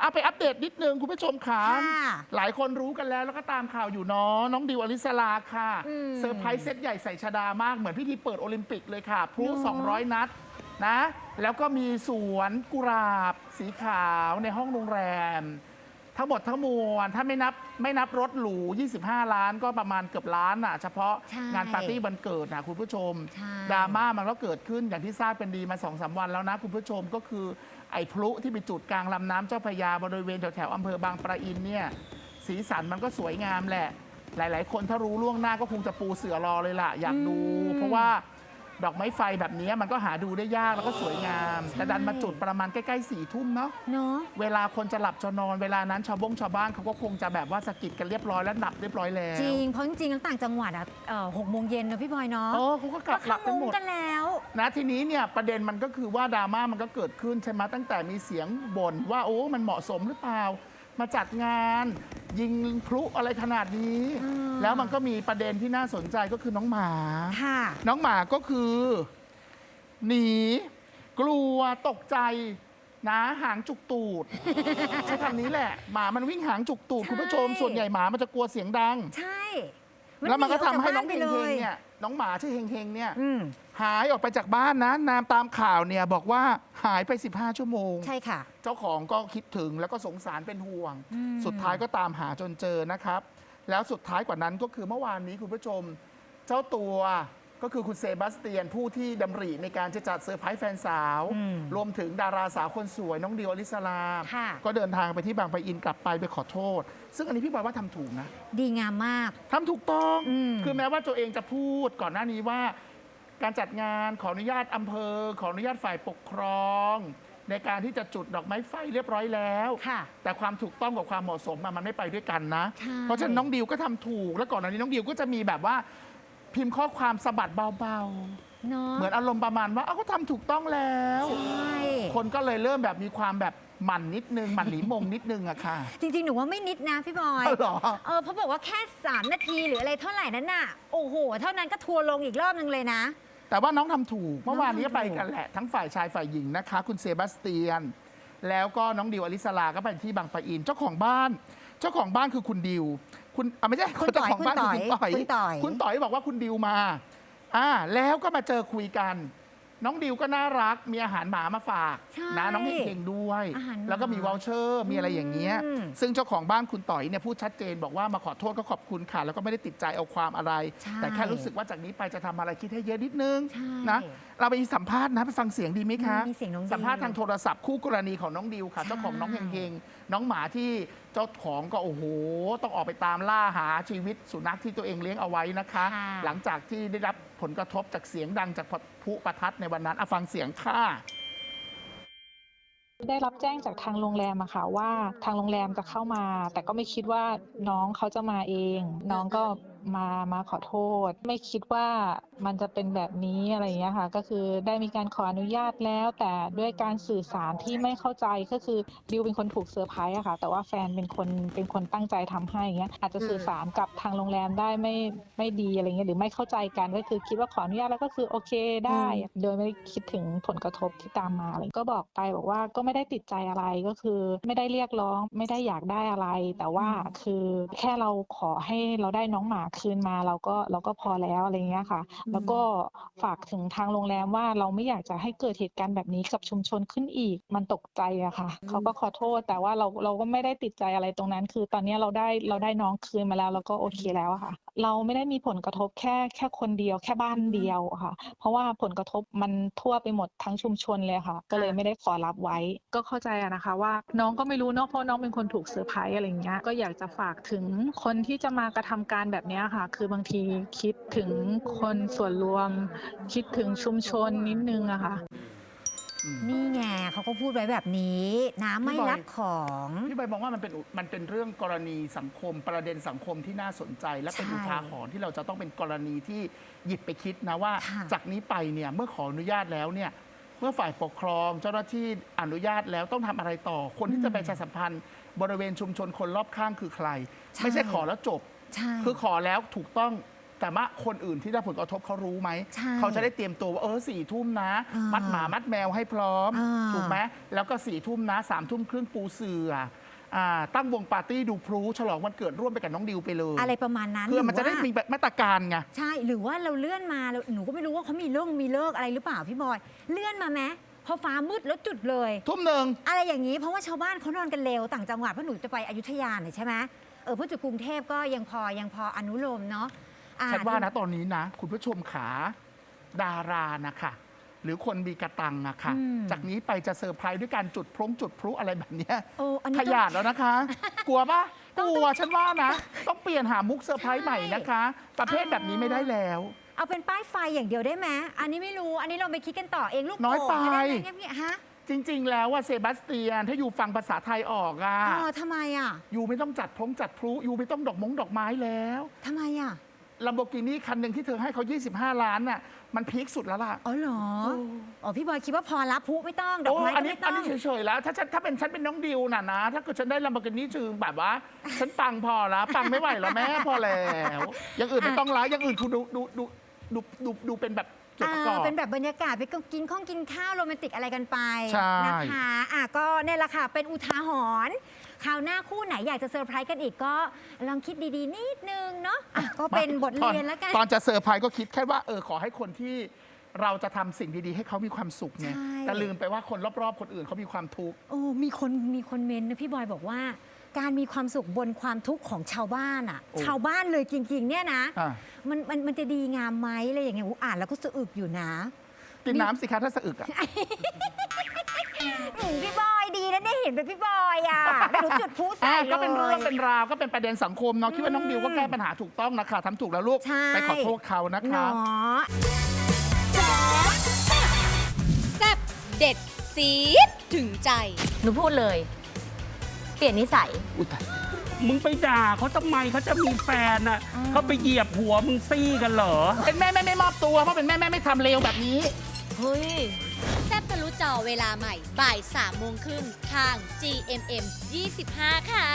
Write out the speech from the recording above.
เอาไปอัปเดตนิดนึงคุณผู้ชมขาค่ะหลายคนรู้กันแล้วแล้วก็ตามข่าวอยู่เนาะน้องดิวอลิสลาค่ะอืมเซอร์ไพรส์เซตใหญ่ใส่ชดามากเหมือนพิธีเปิดโอลิมปิกเลยค่ะพลุเนอะ200 นัดนะ แล้วก็มีสวนกุหลาบ สีขาวในห้องโรงแรม ทั้งหมดทั้งมวลถ้าไม่นับไม่นับรถหรู 25 ล้านก็ประมาณเกือบล้านน่ะ เฉพาะใช่งานปาร์ตี้วันเกิดนะคุณผู้ชมใช่ดราม่ามันก็เกิดขึ้นอย่างที่ทราบเป็นดีมาสองสามวันแล้วนะคุณผู้ชมก็คือ ไอ้พลุที่ไปจุดกลางลำน้ำเจ้าพระยาบริเวณแถวๆอำเภอบางปะอินเนี่ยสีสันมันก็สวยงามแหละ หลายๆ คนถ้ารู้ล่วงหน้าก็คงจะปูเสือรอเลยล่ะ อยากดูอืมเพราะว่าดอกไม้ไฟแบบนี้มันก็หาดูได้ยากแล้วก็สวยงามใช่แต่ดันมาจุดประมาณใกล้ๆสี่ทุ่มเนาะเนาะเวลาคนจะหลับจะนอนเวลานั้นชาวบงชาวบ้านเขาก็คงจะแบบว่าสะกิดกันเรียบร้อยแล้วหลับเรียบร้อยแล้วจริงเพราะจริงๆแล้วต่างจังหวัดอะเอ่อหกโมงเย็นนะพี่บอยเนาะเออเขาก็กลับหลับกันเข้าหมมุ้ดงกันแล้ว นะทีนี้เนี่ยประเด็นมันก็คือว่าดราม่ามันก็เกิดขึ้นใช่ไหมตั้งแต่มีเสียงบ่นว่าโอ้มันเหมาะสมหรือเปล่า มาจัดงาน ยิงพลุอะไรขนาดนี้อืมแล้วมันก็มีประเด็นที่น่าสนใจก็คือน้องหมา ค่ะ น้องหมาก็คือ หนี กลัวตกใจนะหางจุกตูด ใช้คำนี้แหละ หมามันวิ่งหางจุกตูดใช่คุณผู้ชมส่วนใหญ่หมามันจะกลัวเสียงดัง ใช่แล้วมันก็ทำให้หน้องไปเฮงเลเฮงเนี่ยน้องหมาชื่อเฮงเฮงเนี่ย อืม หายออกไปจากบ้านนะนามตามข่าวเนี่ยบอกว่าหายไป 15 ชั่วโมง ใช่ค่ะ เจ้าของก็คิดถึงแล้วก็สงสารเป็นห่วง อืม สุดท้ายก็ตามหาจนเจอนะครับ แล้วสุดท้ายกว่านั้นก็คือเมื่อวานนี้คุณผู้ชม เจ้าตัวก็คือคุณเซบาสเตียนผู้ที่ดำริในการจะจัดเซอร์ไพรส์แฟนสาว อืมรวมถึงดาราสาวคนสวยน้องดิวอลิสลา ค่ะ ก็เดินทางไปที่บางปะอินกลับไปไปขอโทษ ซึ่งอันนี้พี่บอยว่าทำถูกนะ ดีงามมาก ทำถูกต้อง อืมคือแม้ว่าตัวเองจะพูดก่อนหน้านี้ว่า การจัดงานขออนุญาตอำเภอ ขออนุญาตฝ่ายปกครอง ในการที่จะจุดดอกไม้ไฟเรียบร้อยแล้ว ค่ะ แต่ความถูกต้องกับความเหมาะสมอะมันไม่ไปด้วยกันนะ ใช่ เพราะฉะนั้นน้องดิวก็ทำถูกแล้วก่อนหน้านี้น้องดิวก็จะมีแบบว่า พิมพ์ข้อความสะบัดเบาเนาะๆ เหมือนอารมณ์ประมาณว่าเอ้าก็ทำถูกต้องแล้ว ใช่คนก็เลยเริ่มแบบมีความแบบหมั่นนิดนึงหมั่นหลีมงนิดนึงอะค่ะจริง ๆ หนูว่าไม่นิดนะพี่บอยอ๋อเหรอ เออเพราะบอกว่าแค่ 3 นาทีหรืออะไรเท่าไหร่นั้นน่ะ โอ้โห เท่านั้นก็ทัวร์ลงอีกรอบนึงเลยนะ แต่ว่าน้องทำถูกเมื่อวานนี้น้องทำถูกไปกันแหละ ทั้งฝ่ายชายฝ่ายหญิงนะคะ คุณเซบาสเตียน แล้วก็น้องดิวอลิสลาก็ไปที่บางปะอินเจ้าของบ้าน เจ้าของบ้านคือคุณดิว คุณอะไม่ใช่คุณต่อยเจ้าของบ้านคือคุณต่อยคุณต่อยคุณต่อยบอกว่าคุณดิวมาอ่าแล้วก็มาเจอคุยกัน น้องดิวก็น่ารัก มีอาหารหมามาฝากใช่นะน้องเฮงๆด้วย อาหารหมาแล้วก็มีวอลเชอร์มีอะไรอย่างเงี้ย อืมซึ่งเจ้าของบ้านคุณต่อยเนี่ยพูดชัดเจนบอกว่ามาขอโทษก็ขอบคุณค่ะ แล้วก็ไม่ได้ติดใจเอาความอะไร ใช่ แต่แค่รู้สึกว่าจากนี้ไปจะทำอะไรคิดให้เยอะนิดนึงใช่ นะ เราไปสัมภาษณ์นะ ไปฟังเสียงดีไหมคะมีเสียงน้องดิวสัมภาษณ์ทางโทรศัพท์คู่กรณีของน้องดิวค่ะ ใช่ เจ้าของน้องเฮงเฮงน้องหมาที่เจ้าของก็โอ้โหต้องออกไปตามล่าหาชีวิตสุนัขที่ตัวเองเลี้ยงเอาไว้นะคะ ค่ะ หลังจากที่ได้รับ ผลกระทบจากเสียงดังจากพลุประทัดในวันนั้นอฟังเสียงค่ะได้รับแจ้งจากทางโรงแรมอะค่ะว่าทางโรงแรมจะเข้ามา แต่ก็ไม่คิดว่าน้องเขาจะมาเอง น้องก็ มามาขอโทษ ไม่คิดว่ามันจะเป็นแบบนี้อะไรอย่างเงี้ยค่ะ ก็คือได้มีการขออนุญาตแล้ว แต่ด้วยการสื่อสารที่ไม่เข้าใจก็คือดิวเป็นคนถูกเซอร์ไพรส์อะค่ะ แต่ว่าแฟนเป็นคนเป็นคนตั้งใจทำให้อย่างเงี้ยอาจจะสื่อสารกับทางโรงแรมได้ไม่ไม่ดีอะไรเงี้ยหรือไม่เข้าใจกันก็คือคิดว่าขออนุญาตแล้วก็คือโอเคได้ โดยไม่ได้คิดถึงผลกระทบที่ตามมาอะไรก็บอกไปบอกว่าก็ไม่ได้ติดใจอะไรก็คือ ไม่ได้เรียกร้องไม่ได้อยากได้อะไร แต่ว่าคือแค่เราขอให้เราได้น้องหมาคืนมาเราก็เราก็พอแล้วอะไรเงี้ยค่ะ แล้วก็ฝากถึงทางโรงแรมว่าเราไม่อยากจะให้เกิดเหตุการณ์แบบนี้กับชุมชนขึ้นอีกมันตกใจอะค่ะเขาก็ขอโทษแต่ว่าเราเราก็ไม่ได้ติดใจอะไรตรงนั้น คือตอนนี้เราได้เราได้น้องคืนมาแล้วเราก็โอเคแล้วอะค่ะเราไม่ได้มีผลกระทบแค่แค่คนเดียวแค่บ้านเดียวอะค่ะ เพราะว่าผลกระทบมันทั่วไปหมดทั้งชุมชนเลยค่ะ ก็เลยไม่ได้ขอรับไว้ ก็เข้าใจอะนะคะ ว่าน้องก็ไม่รู้เนอะเพราะน้องเป็นคนถูกเซอร์ไพรส์อะไรอย่างเงี้ยก็อยากจะฝากถึงคนที่จะมากระทำการแบบเนี้ยค่ะ คือบางทีคิดถึงคนส่วนรวม คิดถึงชุมชนนิดนึงอะค่ะ นี่ไงเขาก็พูดไว้แบบนี้น้ำไม่พี่บอยรับของพี่ใบมองว่ามันเป็นอุมันเป็นเรื่องกรณีสังคมประเด็นสังคมที่น่าสนใจ และเป็นใช่อุทาหรณ์ที่เราจะต้องเป็นกรณีที่หยิบไปคิดนะว่าค่ะจากนี้ไปเนี่ยเมื่อขออนุญาตแล้วเนี่ยเมื่อฝ่ายปกครองเจ้าหน้าที่อนุญาตแล้วต้องทำอะไรต่อ คนที่จะไปประชาสัมพันธ์ บริเวณชุมชนคนรอบข้างคือใครใช่ไม่ใช่ขอแล้วจบใช่คือขอแล้วถูกต้อง แต่ว่าคนอื่นที่ได้ผลกระทบเขารู้ไหม ใช่เขาจะได้เตรียมตัวว่าเออสี่ทุ่มนะ อ่ามัมัดหมามัดแมวให้พร้อม อ่า ถูกไหมแล้วก็สี่ทุ่มนะสามทุ่มครึ่งปูเสืออ่าตั้งวงปาร์ตี้ดูพลุฉลองวันเกิดร่วมไปกับน้องดิวไปเลยอะไรประมาณนั้นเพื่อมันหรืจะได้ว่ามีแบบมาตรการไง ใช่หรือว่าเราเลื่อนมาแล้วหนูก็ไม่รู้ว่าเขามีเรื่องมีเลิกอะไรหรือเปล่าพี่บอย เลื่อนมาไหมพอฟ้ามืดแล้วจุดเลย ทุ่มหนึ่ง อะไรอย่างนี้เพราะว่าชาวบ้านเขานอนกันเร็วต่างจังหวัดเพราะหนูจะไปอยุธยาเนี่ยใช่ไหมเออเพราะจุดกรุงเทพก็ยังพอยังพออนุโลมเนาะ อ่ฉันว่านะตอนนี้นะ คุณผู้ชมขาดารานะคะ หรือคนมีกระตังอะค่ะ อืม จากนี้ไปจะเซอร์ไพรส์ด้วยการจุดพลุจุดพลุอะไรแบบเนี้ยโอ้อันนี้ขต้อง ยาดแล้วนะคะ กลัวปะต้องกลัวฉันว่านะ ต้องเปลี่ยนหามุกเซอร์ไพรส์ใหม่นะคะ ประเภทอ่าแบบนี้ไม่ได้แล้ว เอาเป็นป้ายไฟอย่างเดียวได้ไหมอันนี้ไม่รู้อันนี้เราไปคิดกันต่อเองลูกน้อยโป่งไปม่ด้หมเงียบๆฮะจริง ๆ แล้วว่าเซบาสเตียนถ้าอยู่ฟังภาษาไทยออกอะอ๋อทำไมอะอยู่ไม่ต้องจัดพลงจัดพลุอยู่ไม่ต้องดอกมงดอกไม้แล้ว ทำไมอะ ลัมโบกินี่คันหนึ่งที่เธอให้เขา 25 ล้านน่ะมันพีคสุดแล้วล่ะ อ๋อเหรอโอ้อ๋อพี่บอยคิดว่าพอรับพุไม่ต้องดอกโอ้ไม้อัก็นนี้ไม่ต้อัอนงนี้เฉยๆแล้ว ถ้าฉันถ้าเป็นฉันเป็นน้องดิวน่ะนะ ถ้าเกิดฉันได้ลัมโบกินี่จือแบบว่า ฉันปังพอแล้วปังไม่ไหวแล้วแม่พอแล้วอย่างอื่นไม่ต้องละอย่างอื่นคุณดูดูดูดูดูดูเป็นแบบจุดประกอบ อ่าเป็นแบบบรรยากาศไปกินข้องกินข้าวโรแมนติกอะไรกันไปใช่นะคะอะก็เนี่ยแหละค่ะเป็นอุทาหรณ์ คราวหน้าคู่ไหนอยากจะเซอร์ไพรส์กันอีกก็ลองคิดดีๆ นิดนึงเนาะอะก็เป็นบทเรียนแล้วกัน ตอนจะเซอร์ไพรส์ก็คิดแค่ว่าเออขอให้คนที่เราจะทำสิ่งดีๆ ให้เขามีความสุขไงใช่ แต่ลืมไปว่าคนรอบๆ คนอื่นเขามีความทุกข์ โอ้มีคนมีคนเมนต์นะพี่บอยบอกว่า การมีความสุขบนความทุกข์ของชาวบ้านอะ โอ้ ชาวบ้านเลยจริง ๆ เนี่ยนะอะมันมันมันจะดีงามไหมอะไรอย่างเงี้ยอุ๊ยอ่านแล้วก็สะอึกอยู่นะ กินน้ำสิคะถ้าสะอึกอะ อืมพี่บอยดีนะได้เห็นเป็นพี่บอยอะได้รู้จุดพลุใส่อะเลยก็เป็นเรื่องเป็นราวก็เป็นประเด็นสังคมเนาะคิดว่าน้องดิวก็แก้ปัญหาถูกต้องนะคะทำถูกแล้วลูกใช่ ไปขอโทษเขานะคะเนาะแซ่บเด็ดซีดถึงใจ หนูพูดเลย เปลี่ยนนิสัย อุ้ยตายมึงไปด่าเขาทำไมเขาจะมีแฟนอะเขาไปเหยียบหัวมึงซี่กันเหรอ เป็นแม่แม่ไม่มอบตัวเพราะเป็นแม่แม่ไม่ทำเลวแบบนี้ เฮ้ยแซ่บทะลุจอเวลาใหม่ บ่าย3โมงครึ่งทาง GMM 25 ค่ะ